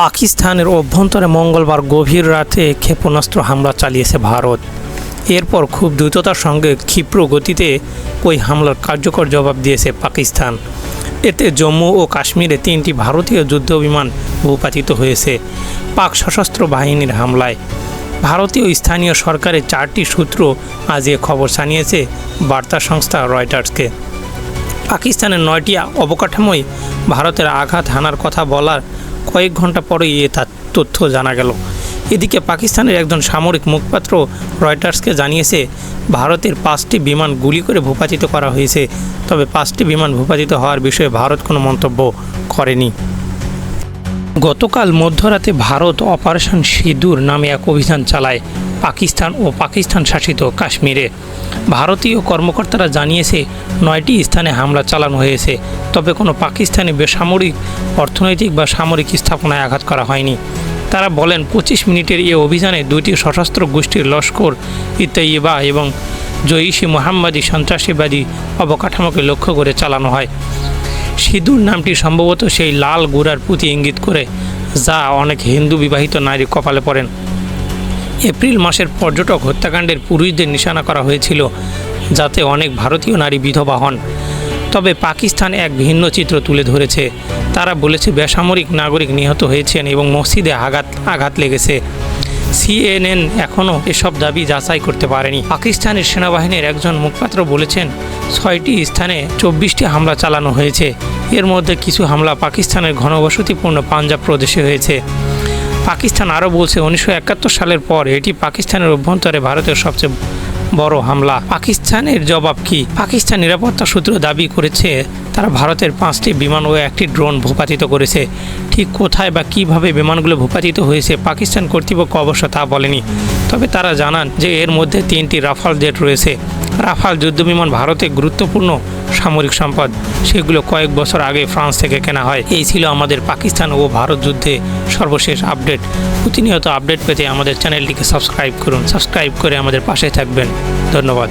পাকিস্তানের অভ্যন্তরে মঙ্গলবার গভীর রাতে ক্ষেপণাস্ত্র হামলা চালিয়েছে ভারত। এরপর খুব দ্রুততার সঙ্গে ক্ষিপ্র গতিতে ওই হামলার কার্যকর জবাব দিয়েছে পাকিস্তান। এতে জম্মু ও কাশ্মীরে তিনটি ভারতীয় যুদ্ধবিমান ভূপাতিত হয়েছে পাক সশস্ত্র বাহিনীর হামলায়। ভারতীয় স্থানীয় সরকারের চারটি সূত্র আজ এ খবর জানিয়েছে বার্তা সংস্থা রয়টার্সকে। পাকিস্তানের নয়টি অবকাঠামোয় ভারতের আঘাত হানার কথা বলার কয়েক ঘণ্টা পরেই এ তার তথ্য জানা গেল। এদিকে পাকিস্তানের একজন সামরিক মুখপাত্র রয়টার্সকে জানিয়েছে, ভারতের পাঁচটি বিমান গুলি করে ভূপাতিত করা হয়েছে, তবে পাঁচটি বিমান ভূপাতিত হওয়ার বিষয়ে ভারত কোনো মন্তব্য করেনি। গতকাল মধ্যরাতে ভারত অপারেশন সিঁদুর নামে এক অভিযান চালায়। পাকিস্তান ও পাকিস্তান শাসিত কাশ্মীরে। ভারতীয় কর্মকর্তারা জানিয়েছে, নয়টি স্থানে হামলা চালানো হয়েছে, তবে কোনো পাকিস্তানি বেসামরিক, অর্থনৈতিক বা সামরিক স্থাপনায় আঘাত করা হয়নি। তারা বলেন, পঁচিশ মিনিটের এই অভিযানে দুইটি সশস্ত্র গোষ্ঠীর লস্কর ইত্যাইবা এবং জয়িশি মোহাম্মদী সন্ত্রাসীবাদী অবকাঠামোকে লক্ষ্য করে চালানো হয়। সিঁদুর নামটি সম্ভবত সেই লাল গুড়ার প্রতি ইঙ্গিত করে, যা অনেক হিন্দু বিবাহিত নারী কপালে পড়েন। এপ্রিল মাসের পর্যটক হত্যাকাণ্ডের পুরুষদের নিশানা করা হয়েছিল, যাতে অনেক ভারতীয় নারী বিধবা হন। তবে পাকিস্তান এক ভিন্ন চিত্র তুলে ধরেছে। তারা বলেছে, বেসামরিক নাগরিক নিহত হয়েছেন এবং মসজিদে আঘাত আঘাত লেগেছে। সিএনএন এখনও এসব দাবি যাচাই করতে পারেনি। পাকিস্তানের সেনাবাহিনীর একজন মুখপাত্র বলেছেন, ছয়টি স্থানে চব্বিশটি হামলা চালানো হয়েছে। এর মধ্যে কিছু হামলা পাকিস্তানের ঘনবসতিপূর্ণ পাঞ্জাব প্রদেশে হয়েছে। পাকিস্তান আরও বলছে, উনিশশো একাত্তর সালের পর এটি পাকিস্তানের অভ্যন্তরে ভারতের সবচেয়ে বড় হামলা। পাকিস্তানের জবাব কি? পাকিস্তান নিরাপত্তা সূত্র দাবি করেছে, তারা ভারতের পাঁচটি বিমান ও একটি ড্রোন ভূপাতিত করেছে। ঠিক কোথায় বা কীভাবে বিমানগুলো ভূপাতিত হয়েছে, পাকিস্তান কর্তৃপক্ষ অবশ্য তা বলেনি। তবে তারা জানান যে এর মধ্যে তিনটি রাফাল জেট রয়েছে। রাফাল যুদ্ধবিমান ভারতে গুরুত্বপূর্ণ সামরিক সম্পদ। সেগুলো কয়েক বছর আগে ফ্রান্স থেকে কেনা হয়। এই ছিল আমাদের পাকিস্তান ও ভারত যুদ্ধে সর্বশেষ আপডেট। প্রতিনিয়ত আপডেট পেতে আমাদের চ্যানেলটিকে সাবস্ক্রাইব করুন। সাবস্ক্রাইব করে আমাদের পাশে থাকবেন। ধন্যবাদ।